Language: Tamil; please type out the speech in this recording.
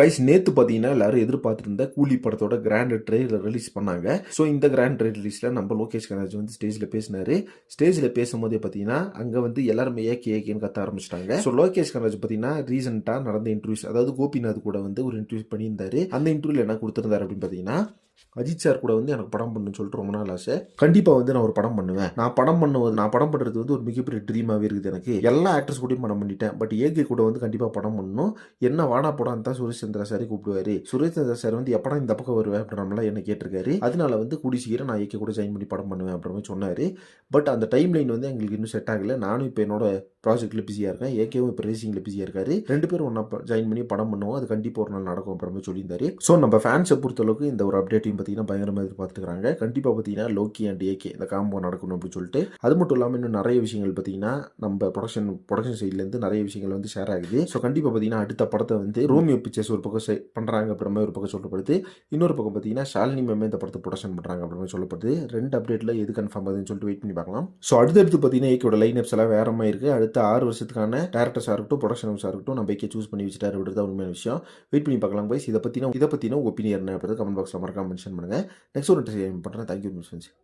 கைஸ் நேத்து பார்த்தீங்கன்னா எல்லாரும் எதிர்பார்த்திருந்த கூலி படத்தோட கிராண்ட் ட்ரெயிலர் ரிலீஸ் பண்ணாங்க. ஸோ இந்த கிராண்ட் ட்ரெயில் ரிலீஸில் நம்ம லோகேஷ் கனராஜ் வந்து ஸ்டேஜில் பேசினார். ஸ்டேஜில் பேசும்போதே பார்த்தீங்கன்னா அங்கே வந்து எல்லாருமே ஏகே ஏகேன்னு கத்த ஆரம்பிச்சிட்டாங்க. ஸோ லோகேஷ் கனராஜ் பார்த்தீங்கன்னா ரீசெண்டாக நடந்த இன்டர்வியூஸ் அதாவது கோபிநாத் கூட வந்து ஒரு இன்டர்வியூ பண்ணியிருந்தாரு. அந்த இன்டர்வியூவில் என்ன கொடுத்துருந்தாரு அப்படின்னு பார்த்தீங்கன்னா அஜித் சார் கூட வந்து எனக்கு படம் பண்ணணும்னு சொல்லிட்டு ரொம்ப நாள் ஆசை. கண்டிப்பாக வந்து நான் ஒரு படம் பண்ணுவேன். நான் படம் பண்ணுவது நான் படம் பண்ணுறது வந்து ஒரு மிகப்பெரிய ட்ரீமாகவே இருக்குது எனக்கு. எல்லா ஆக்டர்ஸ் கூடயும் படம் பண்ணிட்டேன். பட் ஏகே கூட வந்து கண்டிப்பாக படம் பண்ணணும் என்ன வாடா படம் தான் சுரேஷ் சந்திரா சாரே கூப்பிடுவாரு. சுரேஷ் சந்திரா சார் வந்து எப்படா இந்த பக்கம் வருவேன் அப்படின்ற என்ன கேட்டிருக்காரு. அதனால வந்து கூடி சீக்கிரம் நான் ஏகே கூட ஜாயின் பண்ணி படம் பண்ணுவேன் அப்படின்ற மாதிரி சொன்னார். பட் அந்த டைம் லைன் வந்து எங்களுக்கு இன்னும் செட் ஆகலை. நானும் இப்போ என்னோட ப்ராஜெக்ட்டில் பிஸியாக இருக்கேன். ஏகேவும் இப்போ ரேசிங்கில் பிஸியாக இருக்காரு. ரெண்டு பேரும் ஒன்றா ஜாயின் பண்ணி படம் பண்ணுவோம். அது கண்டிப்பாக ஒரு நாள் நடக்கும் அப்புறமே சொல்லியிருந்தாரு. ஸோ நம்ம ஃபேன்ஸை பொறுத்தளவுக்கு இந்த ஒரு அப்டேட் டீம் பார்த்தீங்கன்னா பயங்கரமாக எதிர்பார்த்துக்கிறாங்க கண்டிப்பாக பார்த்தீங்கன்னா லோக்கி அண்ட் ஏகே இந்த காம்போ நடக்கணும் அப்படின்னு சொல்லிட்டு. அது மட்டும் இல்லாமல் இன்னும் நிறைய விஷயங்கள் பார்த்தீங்கன்னா நம்ம ப்ரொடக்ஷன் ப்ரொடக்ஷன் சைட்லேருந்து நிறைய விஷயங்கள் வந்து ஷேர் ஆகுது. ஸோ கண்டிப்பாக பார்த்தீங்கன்னா அடுத்த படத்தை வந்து ரோமியோ பிக்சர்ஸ் ஒரு பக்கம் பண்ணுறாங்க பண்றாங்க அப்படின்ற மாதிரி ஒரு பக்கம் சொல்லப்படுது. இன்னொரு பக்கம் பார்த்தீங்கன்னா ஷாலினி மேமே இந்த படத்தை ப்ரொடக்ஷன் பண்ணுறாங்க அப்படின்னு சொல்லப்படுது. ரெண்டு அப்டேட்டில் எது கன்ஃபார்ம் ஆகுதுன்னு சொல்லிட்டு வெயிட் பண்ணி பார்க்கலாம். ஸோ அடுத்தடுத்து பார்த்தீங்கன்னா ஏகேயோட லைன் அப்ஸ் எல்லாம் வேற மாதிரி இருக்குது அடுத்த ஆறு வருஷத்துக்கான டேரக்டர்ஸாக இருக்கட்டும் ப்ரொடக்ஷன் ஹவுஸாக இருக்கட்டும் நம்ம ஏகே சூஸ் பண்ணி வச்சுட்டாரு அப்படின்றது உண்மையான விஷயம். வெயிட் பண்ணி பார்க்கலாம் பைஸ் இதை பற்றின இதை பற்றின ஒப்பீனியன் என்ன அப்படின்றது கமெண்ட் பாக்ஸில் மறக்காம மென்ஷன் பண்ணுங்கள் நெக்ஸ்ட் ஒரு பண்ணுறேன் தேங்க்யூ மிஸ்